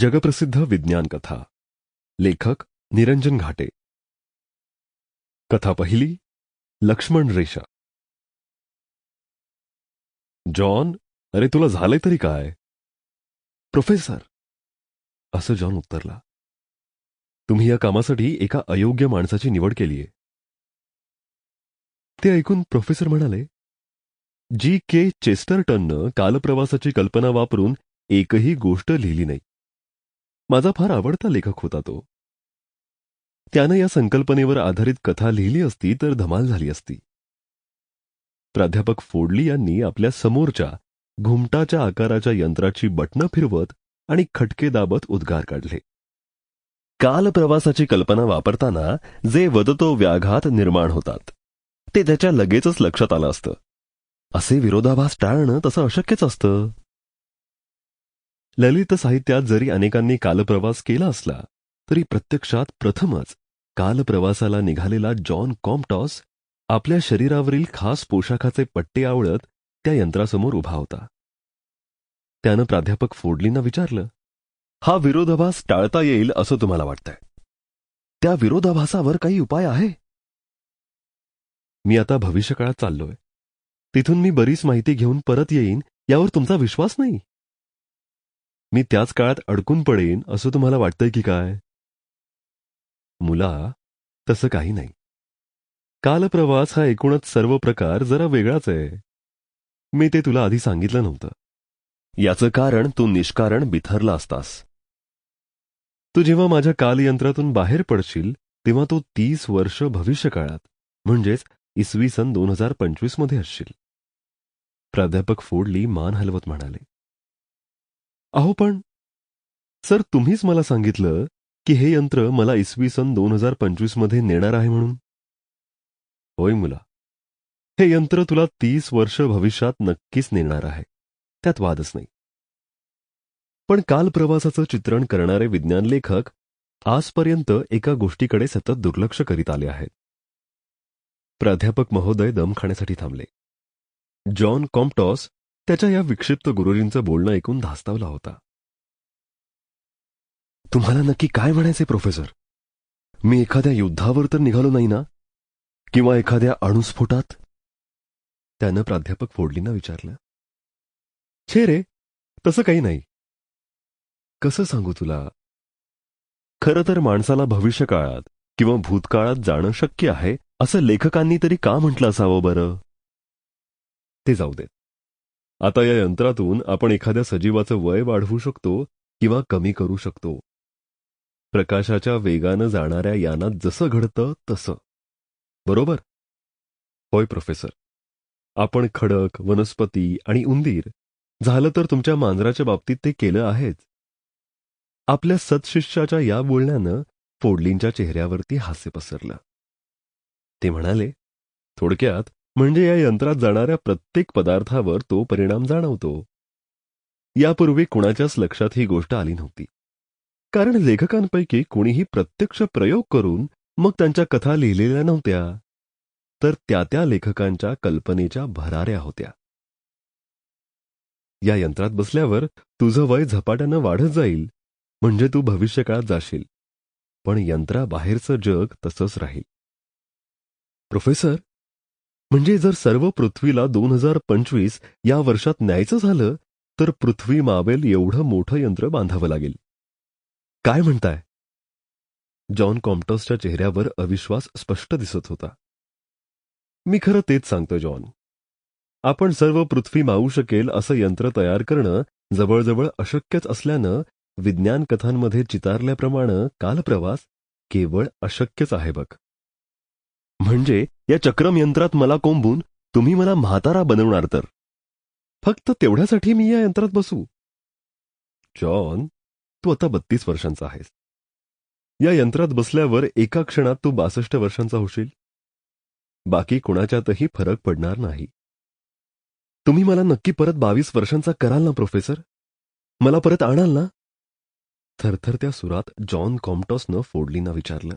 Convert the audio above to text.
जगप्रसिद्ध विज्ञान कथा. लेखक निरंजन घाटे. कथा पहिली लक्ष्मण रेषा. जॉन अरे तुला झालंय तरी काय? प्रोफेसर. असं जॉन उत्तरला. तुम्ही या कामासाठी एका अयोग्य माणसाची निवड केलीये. ते ऐकून प्रोफेसर म्हणाले जी के चेस्टरटननं कालप्रवासाची कल्पना वापरून एकही गोष्ट लिहिली नाही. माझा फार आवडता लेखक होता तो. त्यानं या संकल्पनेवर आधारित कथा लिहिली असती तर धमाल झाली असती. प्राध्यापक फोडली यांनी आपल्या समोरच्या घुमटाच्या आकाराच्या यंत्राची बटणं फिरवत आणि खटके दाबत उद्गार काढले. काल प्रवासाची कल्पना वापरताना जे वदतो व्याघात निर्माण होतात ते त्याच्या लगेचच लक्षात आलं असतं. असे विरोधाभास टाळणं तसं अशक्यच असतं. ललित साहित्यात जरी अनेकांनी कालप्रवास केला असला तरी प्रत्यक्षात प्रथमच कालप्रवासाला निघालेला जॉन कॉम्पटॉस आपल्या शरीरावरील खास पोशाखाचे पट्टे आवळत त्या यंत्रासमोर उभा होता. त्यानं प्राध्यापक फोडलींना विचारलं हा विरोधाभास टाळता येईल असं तुम्हाला वाटतंय? त्या विरोधाभासावर काही उपाय आहे? मी आता भविष्यकाळात चाललोय. तिथून मी बरीच माहिती घेऊन परत येईन यावर तुमचा विश्वास नाही. मी त्याच काळात अडकून पडेन असं तुम्हाला वाटतंय की काय? मुला तसं काही नाही. कालप्रवास हा एकूणच सर्व प्रकार जरा वेगळाच आहे. मी ते तुला आधी सांगितलं नव्हतं. याचं कारण तू निष्कारण बिथरला असतास. तू जेव्हा माझ्या कालयंत्रातून बाहेर पडशील तेव्हा तू तीस वर्ष भविष्यकाळात म्हणजेच इसवी सन दोन हजार पंचवीसमध्ये असशील. प्राध्यापक फोडली मान हलवत म्हणाले. अहो पण सर तुम्हीच मला सांगितलं की हे यंत्र मला इसवी सन दोन हजार पंचवीसमध्ये नेणार आहे म्हणून. होय मुला. हे यंत्र तुला तीस वर्ष भविष्यात नक्कीच नेणार आहे. त्यात वादच नाही. पण काल प्रवासाचं चित्रण करणारे विज्ञान लेखक आजपर्यंत एका गोष्टीकडे सतत दुर्लक्ष करीत आले आहेत. प्राध्यापक महोदय दम खाण्यासाठी थांबले. जॉन कॉम्पटॉस त्याच्या या विक्षिप्त गुरुजींचं बोलणं ऐकून धास्तावला होता. तुम्हाला नक्की काय म्हणायचे प्रोफेसर? मी एखाद्या युद्धावर तर निघालो नाही ना? किंवा एखाद्या अणुस्फोटात? त्यानं प्राध्यापक फोडलींना विचारलं. छे रे तसं काही नाही. कसं सांगू तुला? खरं तर माणसाला भविष्यकाळात किंवा भूतकाळात जाणं शक्य आहे असं लेखकांनी तरी का म्हटलं असावं बरं? ते जाऊ देत. आता या यंत्रातून आपण एखाद्या सजीवाचं वय वाढवू शकतो किंवा कमी करू शकतो. प्रकाशाच्या वेगानं जाणाऱ्या यानात जसं घडतं तसं. बरोबर? होय प्रोफेसर. आपण खडक वनस्पती आणि उंदीर झालं तर तुमच्या मांजराच्या बाबतीत ते केलं आहेच. आपल्या सत्शिष्याच्या या बोलण्यानं फोडलींच्या चेहऱ्यावरती हास्य पसरलं. ते म्हणाले थोडक्यात म्हणजे या यंत्रात जाणाऱ्या प्रत्येक पदार्थावर तो परिणाम जाणवतो. यापूर्वी कुणाच्याच लक्षात ही गोष्ट आली नव्हती. कारण लेखकांपैकी कोणीही प्रत्यक्ष प्रयोग करून मग त्यांच्या कथा लिहिलेल्या नव्हत्या. तर त्या त्या लेखकांच्या कल्पनेच्या भराऱ्या होत्या. या यंत्रात बसल्यावर तुझं वय झपाट्यानं वाढत जाईल म्हणजे तू भविष्यकाळात जाशील. पण यंत्राबाहेरचं जग तसंच राहील. प्रोफेसर म्हणजे जर सर्व पृथ्वीला दोन हजार पंचवीस या वर्षात न्यायचं झालं तर पृथ्वी मावेल एवढं मोठं यंत्र बांधावं लागेल. काय म्हणताय? जॉन कॉम्प्टसच्या चेहऱ्यावर अविश्वास स्पष्ट दिसत होता. मी खरं तेच सांगतो जॉन. आपण सर्व पृथ्वी मावू शकेल असं यंत्र तयार करणं जवळजवळ अशक्यच असल्यानं विज्ञान कथांमध्ये चितारल्याप्रमाणे कालप्रवास केवळ अशक्यच आहे बघ. म्हणजे या चक्रमयंत्रात मला कोंबून तुम्ही मला म्हातारा बनवणार तर. फक्त तेवढ्यासाठी मी या यंत्रात बसू. जॉन तू आता बत्तीस वर्षांचा आहेस. या यंत्रात बसल्यावर एका क्षणात तू बासष्ट वर्षांचा होशील. बाकी कुणाच्यातही फरक पडणार नाही. तुम्ही मला नक्की परत बावीस वर्षांचा कराल ना प्रोफेसर? मला परत आणाल ना? थरथरत्या सुरात जॉन कॉम्टॉसनं फोडलीना विचारलं.